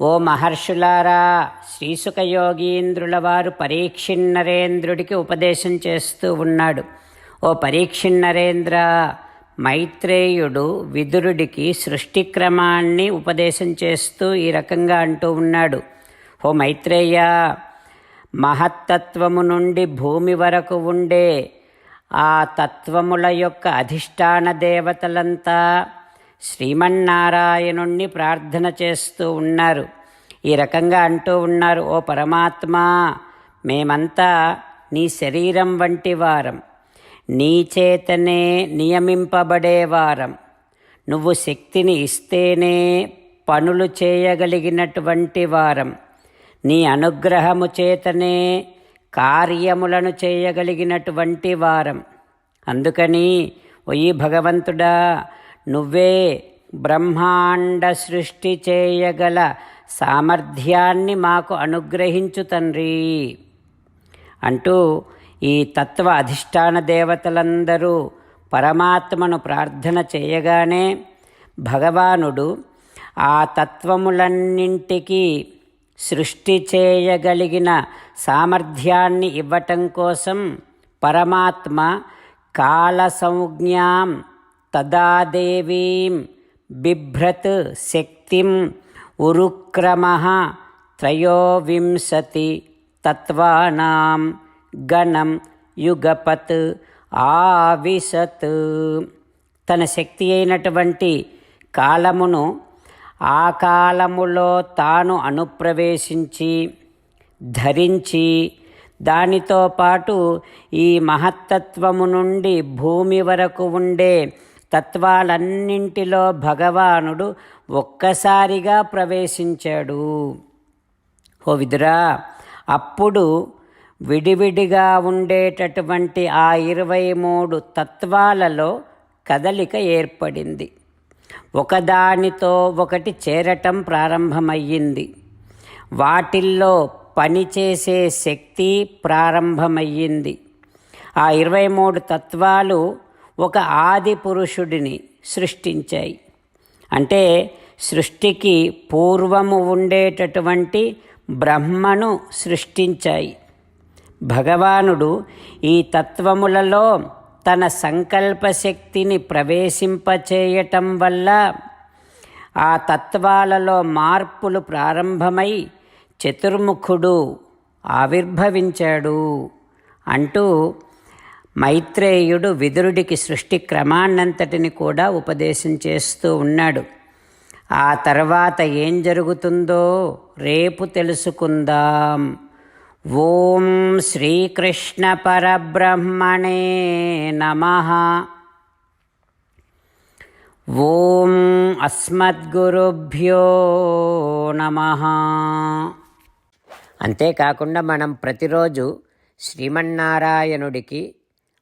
ఓ మహర్షులారా శ్రీసుఖయోగీంద్రుల వారు పరీక్షిన్నరేంద్రుడికి ఉపదేశం చేస్తూ ఉన్నాడు. ఓ పరీక్షిన్నరేంద్ర మైత్రేయుడు విదురుడికి సృష్టి క్రమాన్ని ఉపదేశం చేస్తూ ఈ రకంగా అంటూ ఉన్నాడు. ఓ మైత్రేయ మహత్తత్వము నుండి భూమి వరకు ఉండే ఆ తత్వముల యొక్క అధిష్టాన దేవతలంతా శ్రీమన్నారాయణుణ్ణి ప్రార్థన చేస్తూ ఉన్నారు. ఈ రకంగా అంటూ ఉన్నారు ఓ పరమాత్మా మేమంతా నీ శరీరం వంటి వారం. నీ చేతనే నియమింపబడేవారం నువ్వు శక్తిని ఇస్తేనే పనులు చేయగలిగినటువంటి వారం. నీ అనుగ్రహము చేతనే కార్యములను చేయగలిగినటువంటి వారం. అందుకని ఒయ్యి భగవంతుడా నువ్వే బ్రహ్మాండ సృష్టి చేయగల సామర్థ్యాన్ని మాకు అనుగ్రహించు తండ్రి. అంటూ ఈ తత్వ అధిష్టాన దేవతలందరూ పరమాత్మను ప్రార్థన చేయగానే భగవానుడు ఆ తత్వములన్నింటికీ సృష్టి చేయగలిగిన సామర్థ్యాన్ని ఇవ్వటం కోసం పరమాత్మ కాల సంజ్ఞాం తదాదేవీం బిభ్రత్ శక్తిం ఉరుక్రమ త్రయోవింశతి తత్వానాం గణం యుగపత్ ఆవిశత్. తన శక్తి అయినటువంటి కాలమును ఆ కాలములో తాను అనుప్రవేశించి ధరించి దానితో పాటు ఈ మహత్తత్వము నుండి భూమి వరకు ఉండే తత్వాలన్నింటిలో భగవానుడు ఒక్కసారిగా ప్రవేశించాడు. ఓ విదురా అప్పుడు విడివిడిగా ఉండేటటువంటి ఆ ఇరవై మూడు తత్వాలలో కదలిక ఏర్పడింది. ఒకదానితో ఒకటి చేరటం ప్రారంభమయ్యింది. వాటిల్లో పనిచేసే శక్తి ప్రారంభమయ్యింది. ఆ ఇరవై మూడు తత్వాలు ఒక ఆది పురుషుడిని సృష్టించాయి. అంటే సృష్టికి పూర్వము ఉండేటటువంటి బ్రహ్మను సృష్టించాయి. భగవానుడు ఈ తత్వములలో తన సంకల్ప శక్తిని ప్రవేశింపచేయటం వల్ల ఆ తత్వాలలో మార్పులు ప్రారంభమై చతుర్ముఖుడు ఆవిర్భవించాడు అంటూ మైత్రేయుడు విదురుడికి సృష్టి క్రమాన్నంతటిని కూడా ఉపదేశం చేస్తూ ఉన్నాడు. ఆ తర్వాత ఏం జరుగుతుందో రేపు తెలుసుకుందాం. ఓం శ్రీకృష్ణ పరబ్రహ్మణే నమ. ఓం అస్మద్గురుభ్యో నమ. అంతేకాకుండా మనం ప్రతిరోజు శ్రీమన్నారాయణుడికి